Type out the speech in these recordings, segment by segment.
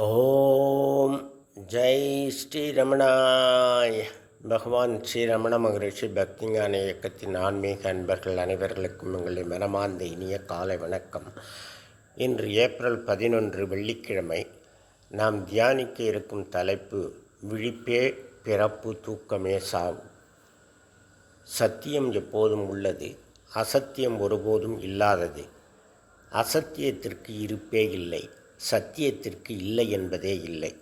ஓம் ஜெய் ஸ்ரீ ரமணாய். பகவான் ஸ்ரீ ரமண மகரிஷி பக்திஞான இயக்கத்தின் ஆன்மீக அன்பர்கள் அனைவர்களுக்கும் எங்களை மனமார்ந்த இனிய காலை வணக்கம். இன்று ஏப்ரல் பதினொன்று வெள்ளிக்கிழமை நாம் தியானிக்க இருக்கும் தலைப்பு விழிப்பே பிறப்பு தூக்கமே சாவு. சத்தியம் எப்போதும் உள்ளது அசத்தியம் ஒருபோதும் இல்லாதது. அசத்தியத்திற்கு இருப்பே இல்லை. சத்தியத்திற்கு இல்லை என்பதே இல்லை.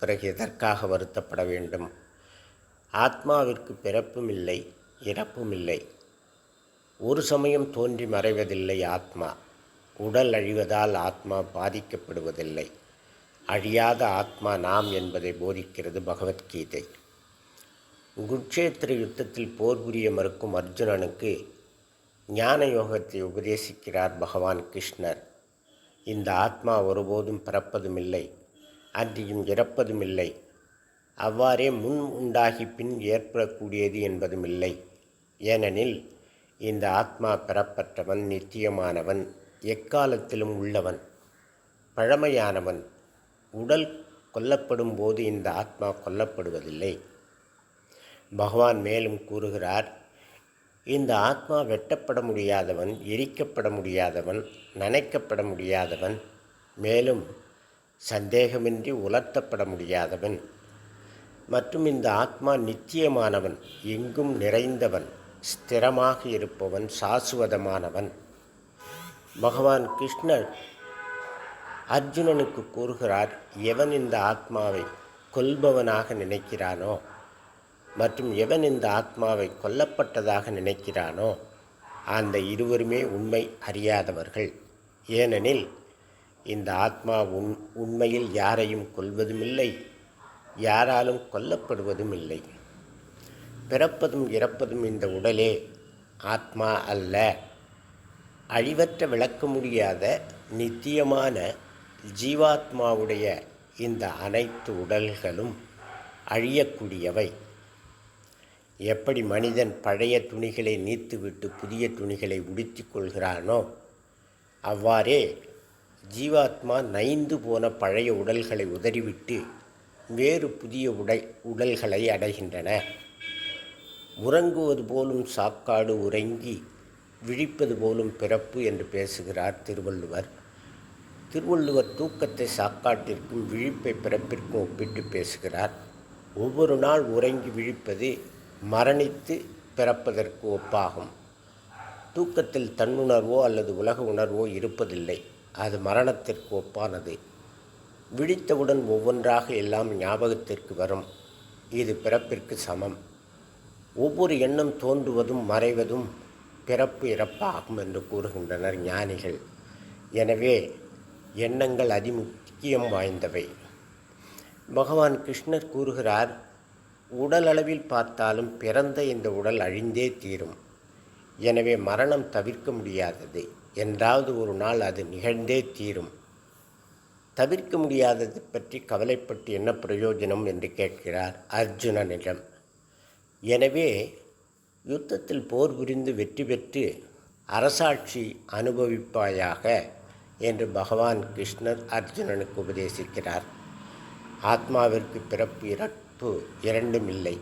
பிறகு எதற்காக வருத்தப்பட வேண்டும்? ஆத்மாவிற்கு பிறப்பும் இல்லை இறப்பும் இல்லை. ஒரு சமயம் தோன்றி மறைவதில்லை ஆத்மா. உடல் அழிவதால் ஆத்மா பாதிக்கப்படுவதில்லை. அழியாத ஆத்மா நாம் என்பதை போதிக்கிறது பகவத்கீதை. குருட்சேத்திர யுத்தத்தில் போர் புரிய மறுக்கும் அர்ஜுனனுக்கு ஞான யோகத்தை உபதேசிக்கிறார் பகவான் கிருஷ்ணர். இந்த ஆத்மா ஒருபோதும் பிறப்பதுமில்லை அன்றியும் இறப்பதுமில்லை. அவ்வாறே முன் உண்டாகி பின் ஏற்படக்கூடியது என்பதுமில்லை. ஏனெனில் இந்த ஆத்மா பெறப்பட்டவன் நித்தியமானவன் எக்காலத்திலும் உள்ளவன் பழமையானவன். உடல் கொல்லப்படும் போது இந்த ஆத்மா கொல்லப்படுவதில்லை. பகவான் மேலும் கூறுகிறார் இந்த ஆத்மா வெட்டப்பட முடியாதவன் எரிக்கப்பட முடியாதவன் நனைக்கப்பட முடியாதவன் மேலும் சந்தேகமின்றி உலர்த்தப்பட முடியாதவன். மற்றும் இந்த ஆத்மா நித்தியமானவன் எங்கும் நிறைந்தவன் ஸ்திரமாக இருப்பவன் சாசுவதமானவன். பகவான் கிருஷ்ணர் அர்ஜுனனுக்கு கூறுகிறார் எவன் இந்த ஆத்மாவை கொல்பவனாக நினைக்கிறானோ மற்றும் எவன் இந்த ஆத்மாவை கொல்லப்பட்டதாக நினைக்கிறானோ அந்த இருவருமே உண்மை அறியாதவர்கள். ஏனெனில் இந்த ஆத்மா உண் உண்மையில் யாரையும் கொல்வதுமில்லை யாராலும் கொல்லப்படுவதும் இல்லை பிறப்பதும் இறப்பதும் இந்த உடலே ஆத்மா அல்ல. அழிவற்ற விளக்க முடியாத நித்தியமான ஜீவாத்மாவுடைய இந்த அனைத்து உடல்களும் அழியக்கூடியவை. எப்படி மனிதன் பழைய துணிகளை நீத்துவிட்டு புதிய துணிகளை உடுத்தி கொள்கிறானோ அவ்வாறே ஜீவாத்மா நைந்து போன பழைய உடல்களை உதறிவிட்டு வேறு புதிய உடை உடல்களை அடைகின்றன. உறங்குவது போலும் சாக்காடு உறங்கி விழிப்பது போலும் பிறப்பு என்று பேசுகிறார் திருவள்ளுவர். திருவள்ளுவர் தூக்கத்தை சாக்காட்டிற்கும் விழிப்பை பிறப்பிற்கும் ஒப்பிட்டு பேசுகிறார். ஒவ்வொரு நாள் உறங்கி விழிப்பது மரணித்து பிறப்பதற்கு ஒப்பாகும். தூக்கத்தில் தன்னுணர்வோ அல்லது உலக உணர்வோ இருப்பதில்லை. அது மரணத்திற்கு ஒப்பானது. விழித்தவுடன் ஒவ்வொன்றாக எல்லாம் ஞாபகத்திற்கு வரும். இது பிறப்பிற்கு சமம். ஒவ்வொரு எண்ணம் தோன்றுவதும் மறைவதும் பிறப்பு இறப்பாகும் என்று கூறுகின்றனர் ஞானிகள். எனவே எண்ணங்கள் அதிமுக்கியம் வாய்ந்தவை. பகவான் கிருஷ்ணர் கூறுகிறார் உடலளவில் பார்த்தாலும் பிறந்த இந்த உடல் அழிந்தே தீரும். எனவே மரணம் தவிர்க்க முடியாதது. என்றாவது ஒரு நாள் அது நிகழ்ந்தே தீரும். தவிர்க்க முடியாதது பற்றி கவலைப்பட்டு என்ன பிரயோஜனம் என்று கேட்கிறார் அர்ஜுனனிடம். எனவே யுத்தத்தில் போர் புரிந்து வெற்றி பெற்று அரசாட்சி அனுபவிப்பாயாக என்று பகவான் கிருஷ்ணர் அர்ஜுனனுக்கு உபதேசிக்கிறார். ஆத்மாவிற்கு பிறப்பு நட்பு இரண்டும் இல்லை.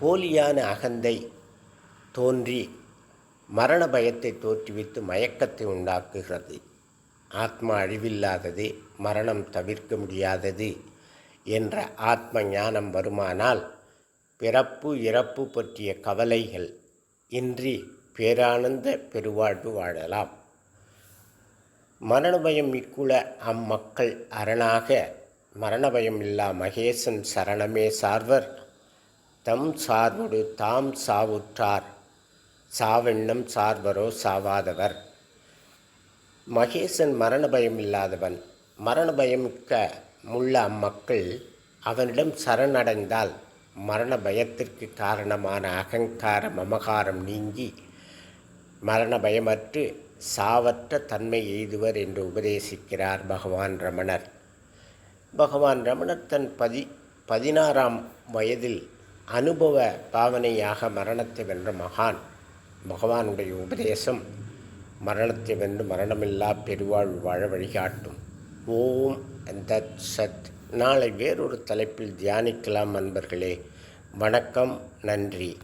போலியான அகந்தை தோன்றி மரண பயத்தை தோற்றுவித்து மயக்கத்தை உண்டாக்குகிறது. ஆத்மா அழிவில்லாதது மரணம் தவிர்க்க முடியாதது என்ற ஆத்ம ஞானம் வருமானால் பிறப்பு இறப்பு பற்றிய கவலைகள் இன்றி பேரானந்த பெருவாழ்வு வாழலாம். மரணபயம் மிக்குல அம்மக்கள் அரணாக மரணபயம் இல்லா மகேசன் சரணமே சார்வர். தம் சார்வொடு தாம் சாவுற்றார். சாவெண்ணம் சார்வரோ சாவாதவர். மகேசன் மரண பயம் இல்லாதவன். மரண பயமிக்க முள்ள அம்மக்கள் அவனிடம் சரணடைந்தால் மரண பயத்திற்கு காரணமான அகங்கார மமகாரம் நீங்கி மரண பயமற்று சாவற்ற தன்மை எய்துவர் என்று உபதேசிக்கிறார் பகவான் ரமணர். பகவான் ரமணர் தன் பதி பதினாறாம் வயதில் அனுபவ பாவனையாக மரணத்தை வென்ற மகான். பகவானுடைய உபதேசம் மரணத்தை வென்று மரணமில்லா பெருவாழ் வாழ வழிகாட்டும். ஓம் தத் சத். நாளை வேறொரு தலைப்பில் தியானிக்கலாம் அன்பர்களே. வணக்கம் நன்றி.